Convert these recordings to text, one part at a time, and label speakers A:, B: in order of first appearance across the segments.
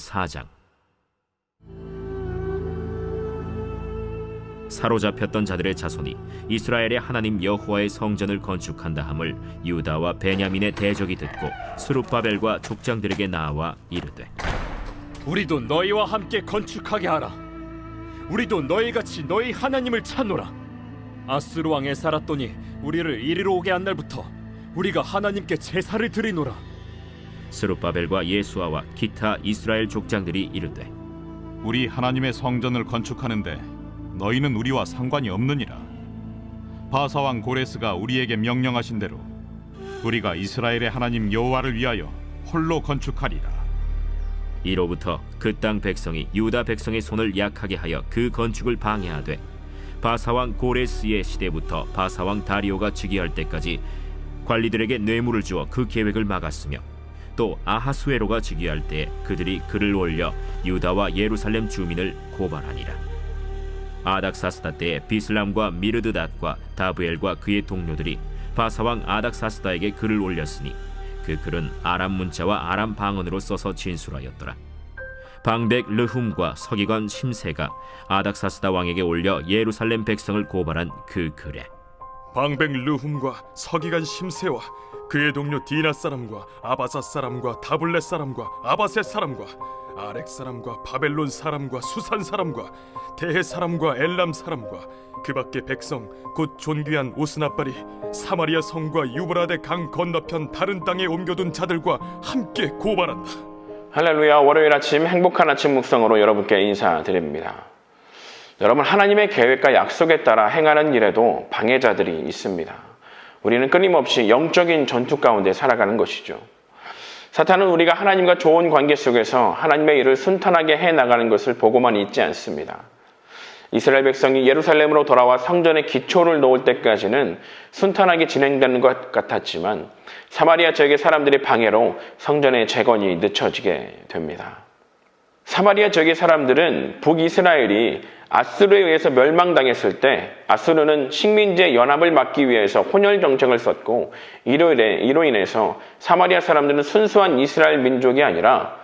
A: 제4장 사로잡혔던 자들의 자손이 이스라엘의 하나님 여호와의 성전을 건축한다 함을 유다와 베냐민의 대적이 듣고 스룹바벨과 족장들에게 나와 이르되
B: 우리도 너희와 함께 건축하게 하라. 우리도 너희 같이 너희 하나님을 찾노라. 아스루 왕에 살았더니 우리를 이리로 오게 한 날부터 우리가 하나님께 제사를 드리노라.
A: 스룹바벨과 예수아와 기타 이스라엘 족장들이 이르되
C: 우리 하나님의 성전을 건축하는데 너희는 우리와 상관이 없느니라. 바사왕 고레스가 우리에게 명령하신 대로 우리가 이스라엘의 하나님 여호와를 위하여 홀로 건축하리라.
A: 이로부터 그 땅 백성이 유다 백성의 손을 약하게 하여 그 건축을 방해하되 바사왕 고레스의 시대부터 바사왕 다리오가 즉위할 때까지 관리들에게 뇌물을 주어 그 계획을 막았으며 또 아하수에로가 즉위할 때 그들이 글을 올려 유다와 예루살렘 주민을 고발하니라 아닥사스다 때에 비슬람과 미르드닷과 다브엘과 그의 동료들이 바사왕 아닥사스다에게 글을 올렸으니 그 글은 아람 문자와 아람 방언으로 써서 진술하였더라. 방백 르훔과 서기관 심세가 아닥사스다 왕에게 올려 예루살렘 백성을 고발한 그 글에
B: 방백 르훔과 서기관 심세와 그의 동료 디나 사람과 아바사 사람과 다블렛 사람과 아바셋 사람과 아렉 사람과 바벨론 사람과 수산 사람과 대해 사람과 엘람 사람과 그밖에 백성 곧 존귀한 오스나발이 사마리아 성과 유브라데 강 건너편 다른 땅에 옮겨둔 자들과 함께 고발한다.
D: 할렐루야 월요일 아침 행복한 아침 묵상으로 여러분께 인사드립니다. 여러분 하나님의 계획과 약속에 따라 행하는 일에도 방해자들이 있습니다. 우리는 끊임없이 영적인 전투 가운데 살아가는 것이죠. 사탄은 우리가 하나님과 좋은 관계 속에서 하나님의 일을 순탄하게 해 나가는 것을 보고만 있지 않습니다. 이스라엘 백성이 예루살렘으로 돌아와 성전의 기초를 놓을 때까지는 순탄하게 진행되는 것 같았지만 사마리아 지역의 사람들의 방해로 성전의 재건이 늦춰지게 됩니다. 사마리아 지역의 사람들은 북이스라엘이 아스르에 의해서 멸망당했을 때 아스르는 식민지의 연합을 막기 위해서 혼혈 정책을 썼고 이로 이로 인해서 사마리아 사람들은 순수한 이스라엘 민족이 아니라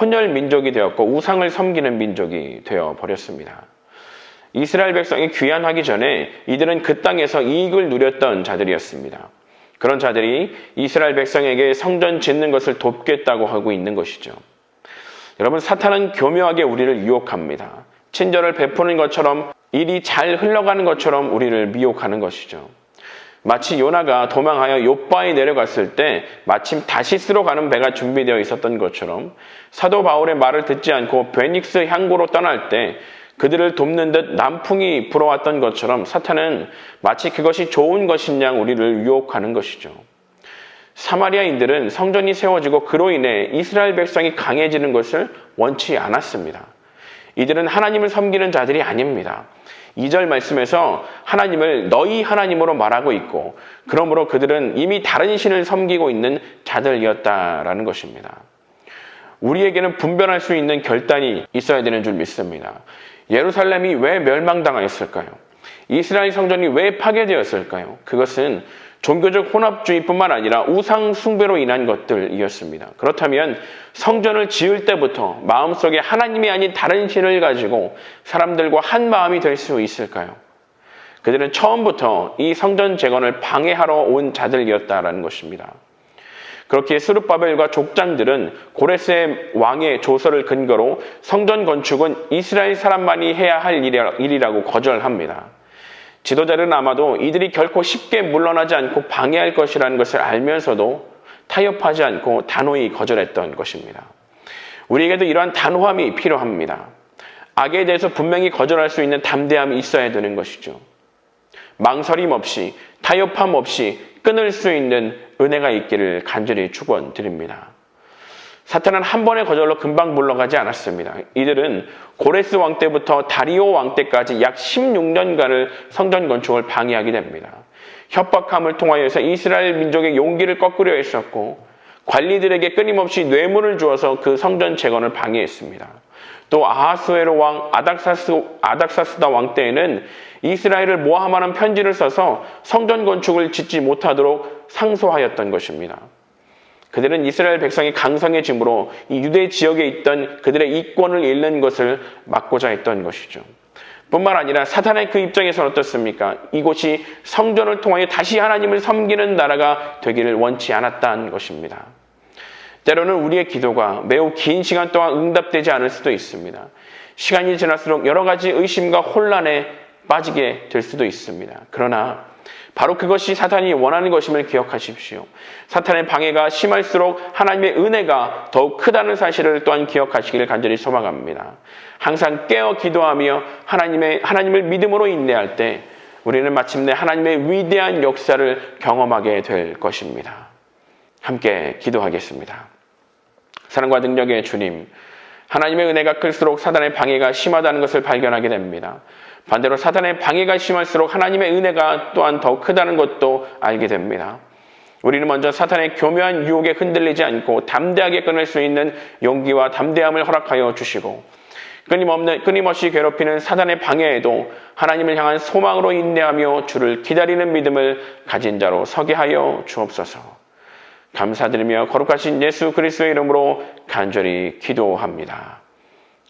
D: 혼혈 민족이 되었고 우상을 섬기는 민족이 되어 버렸습니다. 이스라엘 백성이 귀환하기 전에 이들은 그 땅에서 이익을 누렸던 자들이었습니다. 그런 자들이 이스라엘 백성에게 성전 짓는 것을 돕겠다고 하고 있는 것이죠. 여러분, 사탄은 교묘하게 우리를 유혹합니다. 친절을 베푸는 것처럼 일이 잘 흘러가는 것처럼 우리를 미혹하는 것이죠. 마치 요나가 도망하여 요바에 내려갔을 때 마침 다시스로 가는 배가 준비되어 있었던 것처럼 사도 바울의 말을 듣지 않고 베닉스 향고로 떠날 때 그들을 돕는 듯 남풍이 불어왔던 것처럼 사탄은 마치 그것이 좋은 것인 양 우리를 유혹하는 것이죠. 사마리아인들은 성전이 세워지고 그로 인해 이스라엘 백성이 강해지는 것을 원치 않았습니다. 이들은 하나님을 섬기는 자들이 아닙니다. 2절 말씀에서 하나님을 너희 하나님으로 말하고 있고 그러므로 그들은 이미 다른 신을 섬기고 있는 자들이었다라는 것입니다. 우리에게는 분별할 수 있는 결단이 있어야 되는 줄 믿습니다. 예루살렘이 왜 멸망당하였을까요? 이스라엘 성전이 왜 파괴되었을까요? 그것은 종교적 혼합주의뿐만 아니라 우상 숭배로 인한 것들이었습니다. 그렇다면 성전을 지을 때부터 마음속에 하나님이 아닌 다른 신을 가지고 사람들과 한 마음이 될 수 있을까요? 그들은 처음부터 이 성전 재건을 방해하러 온 자들이었다라는 것입니다. 그렇게 스룹바벨과 족장들은 고레스의 왕의 조서를 근거로 성전 건축은 이스라엘 사람만이 해야 할 일이라고 거절합니다. 지도자들은 아마도 이들이 결코 쉽게 물러나지 않고 방해할 것이라는 것을 알면서도 타협하지 않고 단호히 거절했던 것입니다. 우리에게도 이러한 단호함이 필요합니다. 악에 대해서 분명히 거절할 수 있는 담대함이 있어야 되는 것이죠. 망설임 없이 타협함 없이 끊을 수 있는 은혜가 있기를 간절히 축원드립니다. 사탄은 한 번의 거절로 금방 물러가지 않았습니다. 이들은 고레스 왕 때부터 다리오 왕 때까지 약 16년간을 성전 건축을 방해하게 됩니다. 협박함을 통하여서 이스라엘 민족의 용기를 꺾으려 했었고 관리들에게 끊임없이 뇌물을 주어서 그 성전 재건을 방해했습니다. 또 아하스웨로 왕 아닥사스, 아닥사스다 왕 때에는 이스라엘을 모함하는 편지를 써서 성전 건축을 짓지 못하도록 상소하였던 것입니다. 그들은 이스라엘 백성이 강성해짐으로 이 유대 지역에 있던 그들의 이권을 잃는 것을 막고자 했던 것이죠. 뿐만 아니라 사탄의 그 입장에서는 어떻습니까? 이곳이 성전을 통하여 다시 하나님을 섬기는 나라가 되기를 원치 않았다는 것입니다. 때로는 우리의 기도가 매우 긴 시간 동안 응답되지 않을 수도 있습니다. 시간이 지날수록 여러 가지 의심과 혼란에 빠지게 될 수도 있습니다. 그러나 바로 그것이 사탄이 원하는 것임을 기억하십시오. 사탄의 방해가 심할수록 하나님의 은혜가 더욱 크다는 사실을 또한 기억하시기를 간절히 소망합니다. 항상 깨어 기도하며 하나님의 하나님을 믿음으로 인내할 때 우리는 마침내 하나님의 위대한 역사를 경험하게 될 것입니다. 함께 기도하겠습니다. 사랑과 능력의 주님, 하나님의 은혜가 클수록 사단의 방해가 심하다는 것을 발견하게 됩니다. 반대로 사단의 방해가 심할수록 하나님의 은혜가 또한 더 크다는 것도 알게 됩니다. 우리는 먼저 사탄의 교묘한 유혹에 흔들리지 않고 담대하게 끊을 수 있는 용기와 담대함을 허락하여 주시고 끊임없는, 끊임없이 괴롭히는 사단의 방해에도 하나님을 향한 소망으로 인내하며 주를 기다리는 믿음을 가진 자로 서게 하여 주옵소서. 감사드리며 거룩하신 예수 그리스도의 이름으로 간절히 기도합니다.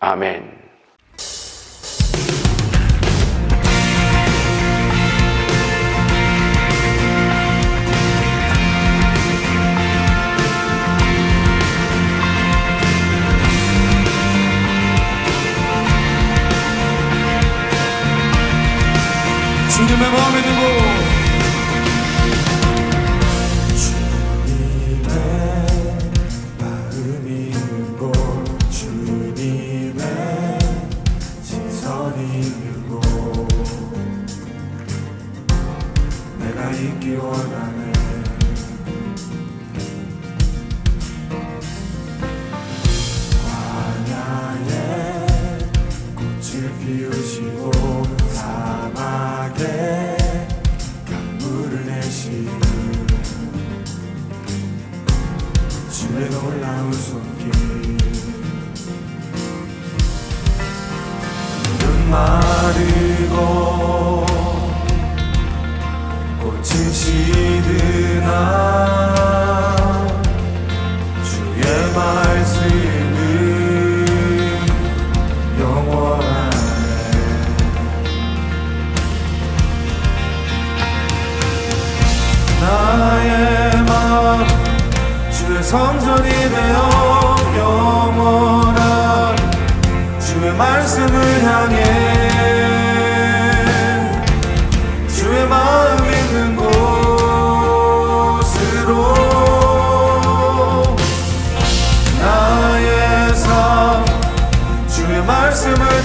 D: 아멘.
E: 주님의 마음에 두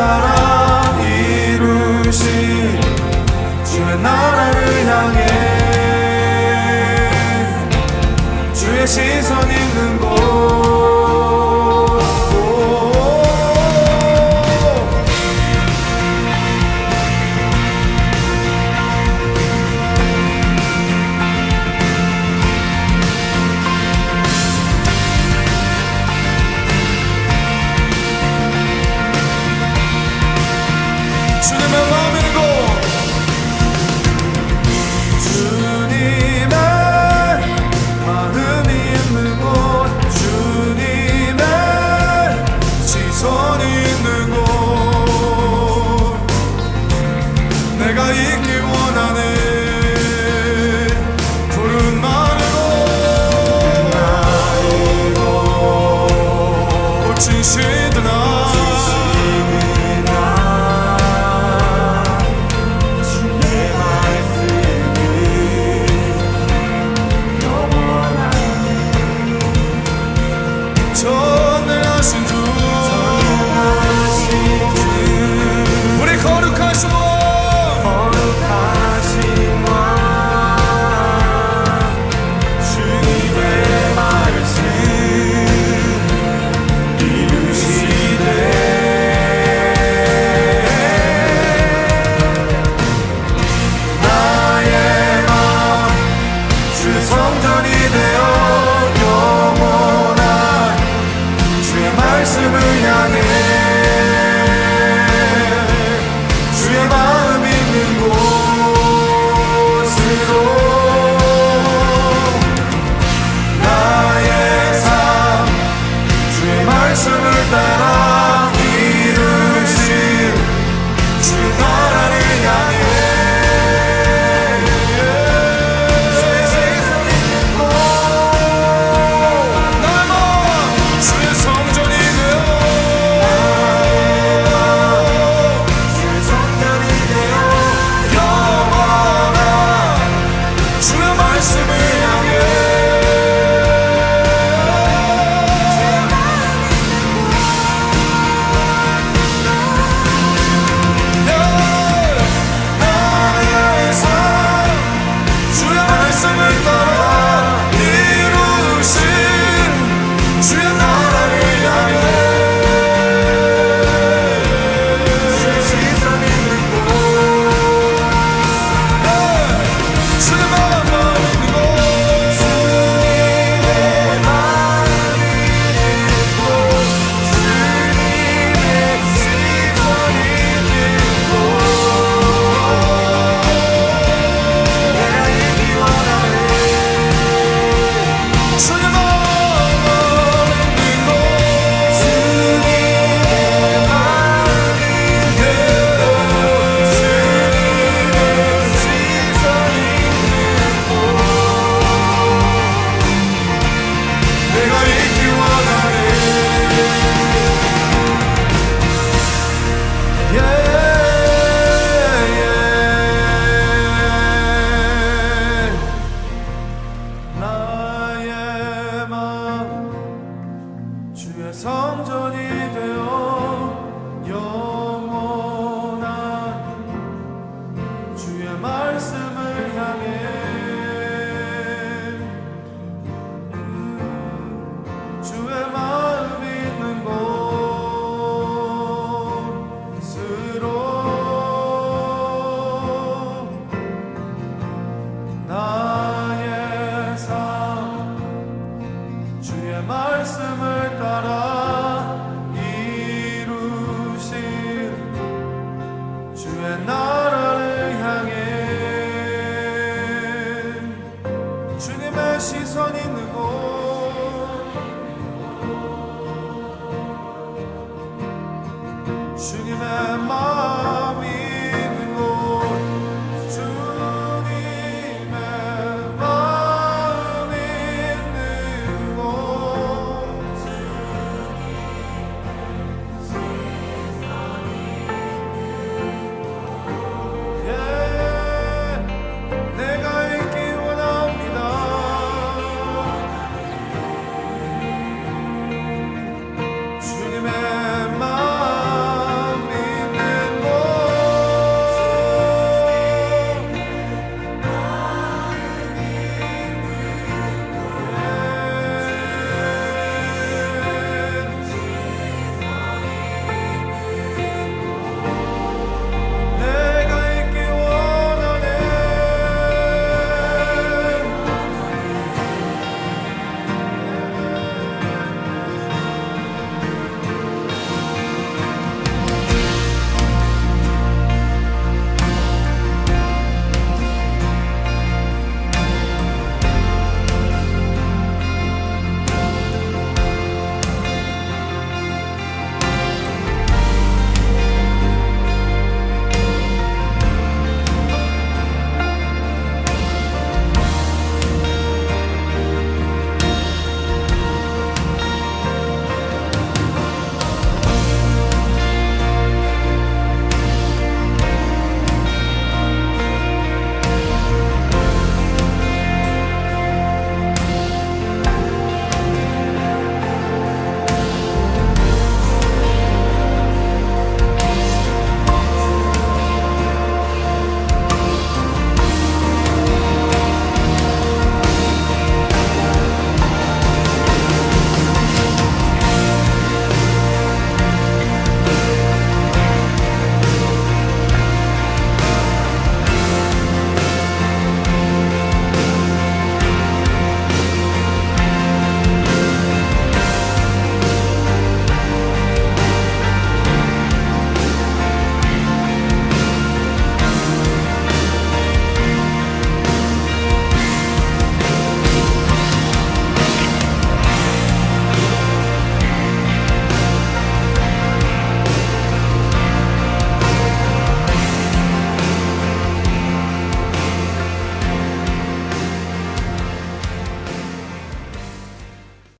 E: 따라 이루신 주의 나라를 향해 주의 시선